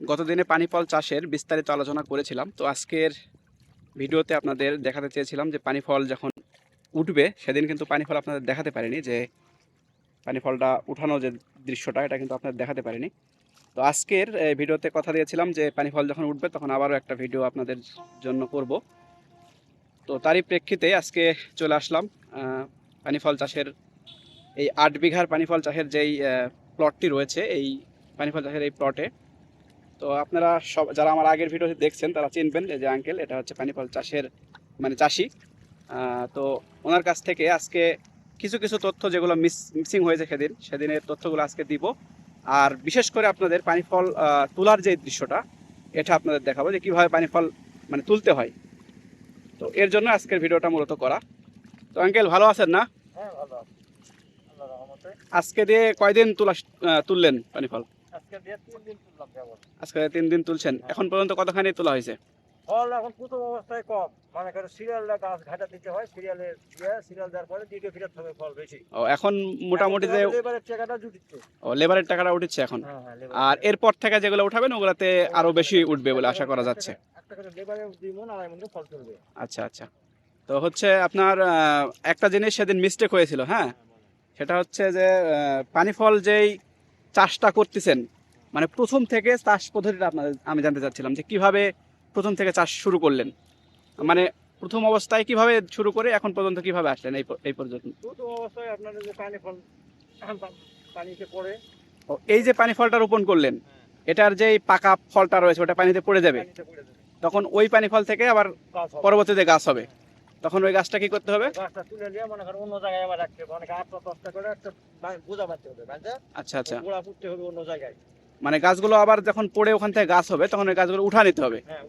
গতদিনে পানি ফল চাষের বিস্তারিত আলোচনা করেছিলাম। তো আজকের ভিডিওতে আপনাদের দেখাতে চেয়েছিলাম যে পানি ফল যখন উঠবে সেদিন কিন্তু পানি ফল আপনাদের দেখাতে পারিনি যে পানি ফলটা উঠানো যে দৃশ্যটা এটা কিন্তু আপনাদের দেখাতে পারিনি। তো আজকের ভিডিওতে কথা দিয়েছিলাম যে পানি ফল যখন উঠবে তখন আবারও একটা ভিডিও আপনাদের জন্য করব। তো তারই প্রেক্ষিতে আজকে চলে আসলাম আহ, পানি ফল চাষের এই আট বিঘার পানি ফল চাষের যেই প্লটটি রয়েছে এই পানি ফল চাষের এই প্লটে তো আপনারা সব যারা আমার আগের ভিডিও দেখছেন তারা চিনবেন এই যে আঙ্কেল এটা হচ্ছে পানি ফল চাষের মানে চাষি। তো ওনার কাছ থেকে আজকে কিছু কিছু তথ্য যেগুলো মিস মিসিং হয়েছে সেদিন সেদিনের তথ্যগুলো আজকে দিব। আর বিশেষ করে আপনাদের পানি ফল আহ, তোলার যে দৃশ্যটা এটা আপনাদের দেখাবো যে কীভাবে পানি ফল মানে তুলতে হয়। তো এর জন্য আজকের ভিডিওটা মূলত করা। তো আঙ্কেল ভালো আছেন না? হ্যাঁ আজকে দিয়ে কয়দিন তুলা তুললেন পানি ফল আজকে তিন দিন তুলছেন। এখন পর্যন্ত কতখানি তোলা হয়েছে? ফল এখন প্রথম অবস্থায় কম। মানে করে সিরিয়ালটা গাছ ঘাটা দিতে হয় সিরিয়ালের দিয়ে সিরিয়াল দেওয়ার পরে দ্বিতীয় ফিরাতে হবে ফল বেশি। ও এখন মোটামুটি যে এবারে টাকাটা জুটিচ্ছে। ও লেবারের টাকাটা উঠছে এখন। হ্যাঁ হ্যাঁ আর এরপর থেকে যেগুলো উঠাবেন ওগুলাতে আরও বেশি উঠবে বলে আশা করা যাচ্ছে। একটা করে লেবারে দুই মন আড়াই মন ফল তুলবে। আচ্ছা আচ্ছা। তো হচ্ছে আপনার একটা জিনিস সেদিন মিস্টেক হয়েছিল হ্যাঁ? সেটা হচ্ছে যে পানি ফল যেই চাষটা করতেছেন মানে প্রথম থেকে চাষ পদ্ধতিটা আপনাদের আমি জানতে চাচ্ছিলাম যে কীভাবে প্রথম থেকে চাষ শুরু করলেন? মানে প্রথম অবস্থায় কীভাবে শুরু করে এখন পর্যন্ত কীভাবে আসলেন এই এই পর্যন্ত? প্রথম অবস্থায় আপনাদের যে পানি ফল পানিতে পড়ে। ও, এই যে পানি ফলটা রোপণ করলেন এটার যেই পাকা ফলটা রয়েছে ওটা পানিতে পড়ে যাবে? তখন ওই পানি ফল থেকে আবার পরবর্তীতে গাছ হবে? তখন ওই গাছটা কি করতে হবে? গাছটা তুলে নিয়ে মনে করেন অন্য জায়গায় আবার রাখতে হবে। অনেকে আটটা দশটা করে একটা বোঝা বাঁধতে হবে আচ্ছা আচ্ছা। গোড়া পুঁততে হবে অন্য জায়গায়। মানে গাছগুলো আবার যখন পড়ে ওখান থেকে গাছ হবে তখন ওই গাছগুলো উঠা নিতে হবে। হ্যাঁ।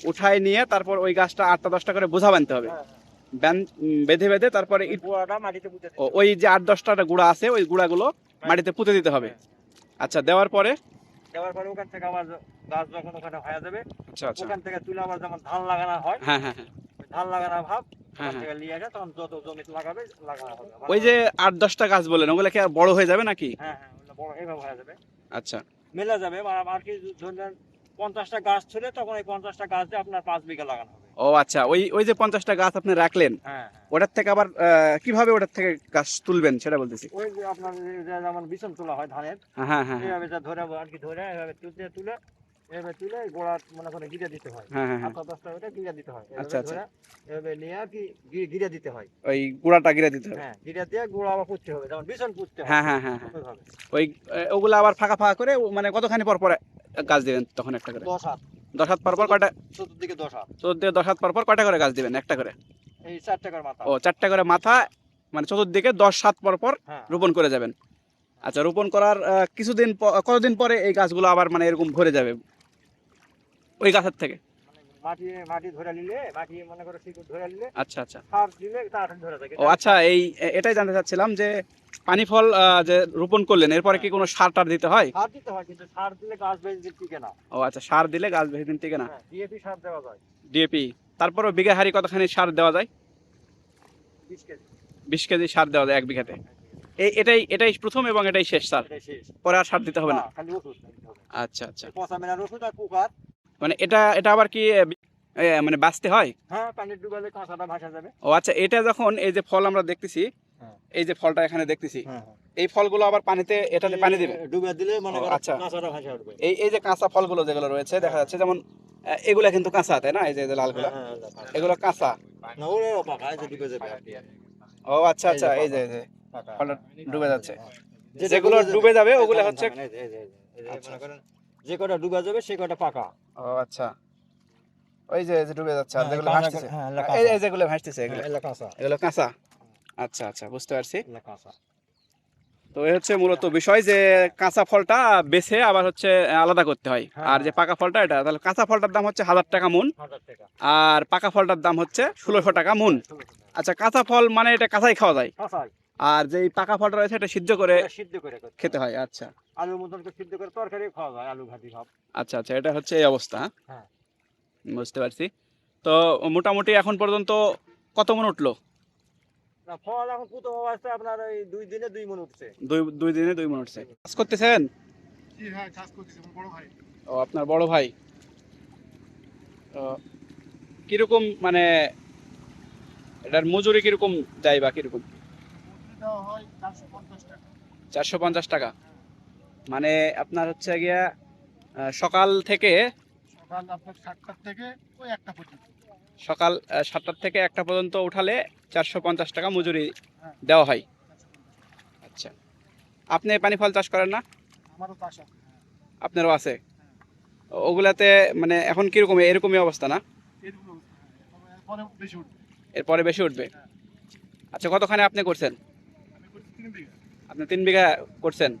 উঠায় নিয়ে তারপর ওই গাছটা আটটা দশটা করে বোঝা বানতে হবে। হ্যাঁ, হ্যাঁ। বেঁধে বেঁধে তারপরে ওই যে আট দশটা গুঁড়া আছে ওই গুঁড়াগুলো মাটিতে পুঁতে দিতে হবে। আচ্ছা দেওয়ার পরে? দেওয়ার পরে ওখান থেকে আবার গাছ যখন ওখানে হয়ে যাবে আচ্ছা আচ্ছা। ওখান থেকে তুলে আবার যেমন ধান লাগানো হয় হ্যাঁ হ্যাঁ ওই ধান লাগানো ভাব ওই যে আট দশটা গাছ বললেন ওগুলো কি আর বড় হয়ে যাবে নাকি? আচ্ছা। মেলা যাবে। আর কি ধরেন পঞ্চাশটা গাছ ছিল তখন এই পঞ্চাশটা গাছ দিয়ে আপনার পাঁচ বিঘা লাগানো হবে। ও আচ্ছা ওই ওই যে পঞ্চাশটা গাছ আপনি রাখলেন হ্যাঁ হ্যাঁ। ওটার থেকে আবার কীভাবে ওটার থেকে গাছ তুলবেন সেটা বলতেছি। ওই যে আপনার যেমন বিছন তোলা হয় ধানের হ্যাঁ হ্যাঁ হ্যাঁ। এইভাবে যা ধরে আর কি ধরে এইভাবে তুলতে তুলে এইভাবে তুলে গোড়া মনে করে গিরে দিতে হয়। হ্যাঁ হ্যাঁ আটটা দশটা ওটা গিরে দিতে আচ্ছা, আচ্ছা। এভাবে নিয়ে আর কি গিরে দিতে হয়। ওই গুঁড়াটা গিরে দিতে হবে হ্যাঁ গিরে দিয়ে গোড়া আবার পুঁততে হবে যেমন বিছন পুঁততে হয় হ্যাঁ হ্যাঁ হ্যাঁ। হ্যাঁ ওই ওগুলো আবার ফাঁকা ফাঁকা করে মানে কতখানি পর পর গাছ দিবেন তখন একটা করে? দশ হাত। দশ হাত পর পর কয়টা? চতুর্দিকে দশ হাত। চতুর্দিকে দশ হাত পর পর কয়টা করে গাছ দিবেন একটা করে? এই চার টাকার মাথা। ও চারটা করে মাথা মানে চতুর্দিকে দশ হাত পর পর রোপণ করে যাবেন। আচ্ছা রোপণ করার কিছুদিন কতদিন পরে এই গাছগুলো আবার মানে এরকম ভরে যাবে? ওই গাছের থেকে? মাটি মাটি ধরে নিলে মাটি মনে করে শিকড় ধরে নিলে আচ্ছা আচ্ছা। সার দিলে তাড়াতাড়ি ধরে থাকে। ও আচ্ছা এই এটাই জানতে চাচ্ছিলাম যে পানি ফল যে রোপণ করলেন এরপরে কি কোনো সার টার দিতে হয়? সার দিতে হয় কিন্তু সার দিলে গাছ বেশি দিন টিকে না। ও আচ্ছা সার দিলে গাছ বেশি দিন টিকে না। হ্যাঁ ডিএপি সার দেওয়া যায়। ডিএপি তারপরে বিঘা হারি কতখানি সার দেওয়া যায়? বিশ কেজি। বিশ কেজি সার দেওয়া যায় এক বিঘাতে। এই এটাই এটাই প্রথম এবং এটাই শেষ সার? পরে আর সার দিতে হবে না? হ্যাঁ। আচ্ছা আচ্ছা। পচা মেলার ওষুধ আর পোকার মানে এটা এটা আবার কি মানে বাঁচতে হয় হ্যাঁ পানি ডুবালে কাঁচাটা ভাসা যাবে ও আচ্ছা এটা যখন এই যে ফল আমরা দেখতেছি হ্যাঁ। এই যে ফলটা এখানে দেখতেছি হ্যাঁ এই ফলগুলো আবার পানিতে এটাতে পানি দিবে ডুবে দিলে মানে আচ্ছা। কাঁচাটা ভাসা উঠবে এই এই যে কাঁচা ফলগুলো যেগুলো রয়েছে দেখা যাচ্ছে যেমন এগুলা কিন্তু কাঁচা তাই না এই যে লালগুলো। এগুলো কাঁচা। ও আচ্ছা আচ্ছা এই যে এই ফলটা ডুবে যাচ্ছে যেগুলো ডুবে যাবে ওগুলো হচ্ছে আচ্ছা। যে কটা ডুবে যাবে সে কটা পাকা। ও আচ্ছা। ওই যে যে ডুবে যাচ্ছে আর হ্যাঁ, যেগুলো ভাসতেছে। হ্যাঁ, এই যেগুলো ভাসতেছে এগুলো হ্যাঁ, এগুলো। কাঁচা। এগুলো কাঁচা? আচ্ছা আচ্ছা বুঝতে পারছি। কাঁচা। তো এই হচ্ছে মূলত বিষয় যে কাঁচা ফলটা বেছে আবার হচ্ছে আলাদা করতে হয়। আর যে পাকা ফলটা এটা তাহলে কাঁচা ফলটার দাম হচ্ছে হাজার টাকা মুন। আর পাকা ফলটার দাম হচ্ছে ষোলোশো টাকা মুন। আচ্ছা কাঁচা ফল মানে এটা কাঁচাই খাওয়া যায়। আর যে পাকা ফলটা রয়েছে এটা সিদ্ধ করে সিদ্ধ করে খেতে। হয় আচ্ছা। আলুর মতন সিদ্ধ করে তরকারি খাওয়া যায় আলু ঘাটি ভাব আচ্ছা আচ্ছা এটা হচ্ছে এই অবস্থা। হ্যাঁ? বুঝতে পারছি। তো মোটামুটি এখন পর্যন্ত কত মন উঠল? না ফল এখন প্রথম অবস্থায় আপনার ওই দুই দিনে দুই মন উঠছে। দুই দুই দিনে দুই মন উঠছে। কাজ করতেছেন? জি হ্যাঁ চাষ করতেছি বড় ভাই। ও আপনার বড় ভাই। কীরকম মানে এটার মজুরি কীরকম দেয় বা কীরকম? দেওয়া চারশো পঞ্চাশ টাকা। চারশো পঞ্চাশ টাকা। মানে আপনার হচ্ছে গিয়া সকাল থেকে সকাল আপনার সাতটার থেকে ওই একটা পর্যন্ত। সকাল সাতটার থেকে একটা পর্যন্ত উঠালে চারশো পঞ্চাশ টাকা মজুরি হ্যাঁ। দেওয়া হয়। আচ্ছা। আপনি পানি ফল চাষ করেন না? আমারও চাষ আপনারও আছে? ওগুলাতে মানে এখন কীরকম এরকমই অবস্থা না? হ্যাঁ। এরপরে বেশি উঠবে। আচ্ছা কতখানি আপনি করছেন? আপনি তিন বিঘা করছেন?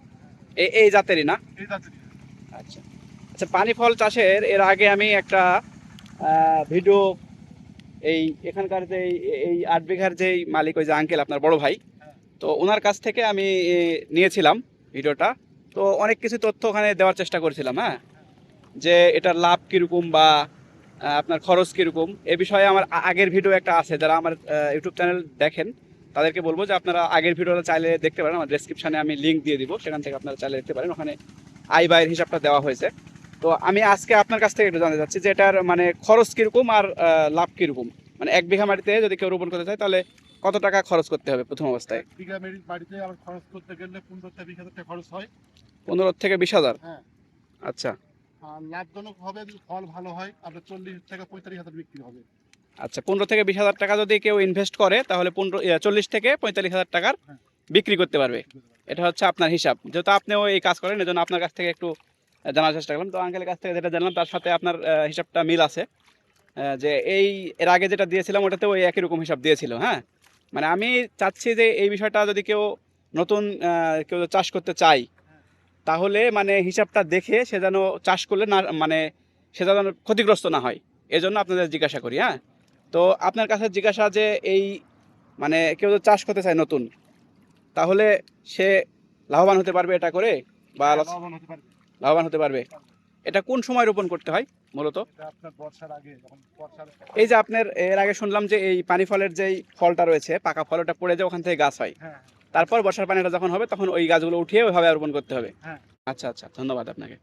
এই এই জাতেরই না? আচ্ছা। আচ্ছা পানি ফল চাষের এর আগে আমি একটা ভিডিও এই এখানকার যে এই- এই আট বিঘার যেই মালিক ওই যে আঙ্কেল আপনার বড় ভাই তো ওনার কাছ থেকে আমি নিয়েছিলাম ভিডিওটা। তো অনেক কিছু তথ্য ওখানে দেওয়ার চেষ্টা করেছিলাম হ্যাঁ? যে এটার লাভ কীরকম বা আপনার খরচ কীরকম এ বিষয়ে আমার আগের ভিডিও একটা আছে যারা আমার ইউটিউব চ্যানেল দেখেন তাদেরকে বলব যে আপনারা আগের ভিডিওটা চাইলে দেখতে পারেন আমার ডেসক্রিপশনে আমি লিঙ্ক দিয়ে দিব সেখান থেকে আপনারা চাইলে দেখতে পারেন ওখানে আয় ব্যয়ের হিসাবটা দেওয়া হয়েছে। তো আমি আজকে আপনার কাছ থেকে একটু জানতে চাচ্ছি যে এটার মানে খরচ কীরকম আর লাভ কীরকম? মানে এক বিঘা মাটিতে যদি কেউ রোপণ করতে চায় তাহলে কত টাকা খরচ করতে হবে প্রথম অবস্থায়? বিঘা বাড়িতে আমার খরচ করতে গেলে পনেরো থেকে বিশ হাজার টাকা খরচ হয়। পনেরো থেকে বিশ হাজার? হ্যাঁ। আচ্ছা। লাভজনক হবে যদি ফল ভালো হয় আপনার চল্লিশ থেকে পঁয়তাল্লিশ হাজার বিক্রি হবে। আচ্ছা পনেরো থেকে বিশ হাজার টাকা যদি কেউ ইনভেস্ট করে তাহলে পনেরো চল্লিশ থেকে পঁয়তাল্লিশ হাজার টাকার হ্যাঁ। বিক্রি করতে পারবে। এটা হচ্ছে আপনার হিসাব। যেহেতু আপনিও এই কাজ করেন এজন্য আপনার কাছ থেকে একটু জানার চেষ্টা করলাম। তো আঙ্কেলের কাছ থেকে যেটা জানলাম তার সাথে আপনার হিসাবটা মিল আছে। যে এই এর আগে যেটা দিয়েছিলাম ওটাতেও ওই একই রকম হিসাব দিয়েছিল হ্যাঁ? মানে আমি চাচ্ছি যে এই বিষয়টা যদি কেউ নতুন কেউ চাষ করতে চায় তাহলে মানে হিসাবটা দেখে সে যেন চাষ করলে না মানে সে যেন ক্ষতিগ্রস্ত না হয়। এজন্য আপনাদের জিজ্ঞাসা করি হ্যাঁ? তো আপনার কাছে জিজ্ঞাসা যে এই মানে কেউ তো চাষ করতে চায় নতুন তাহলে সে লাভবান হতে পারবে এটা করে? বা হ্যাঁ, লাভবান হতে পারবে। এটা কোন সময় রোপণ করতে হয় মূলত? এই যে আপনার এর আগে শুনলাম যে এই পানি ফলের যেই ফলটা রয়েছে পাকা ফল ওটা পড়ে যায় ওখান থেকে গাছ হয়। হ্যাঁ। তারপর বর্ষার পানিটা যখন হবে তখন ওই গাছগুলো উঠিয়ে ওইভাবে রোপণ করতে হবে। হ্যাঁ। আচ্ছা আচ্ছা ধন্যবাদ আপনাকে।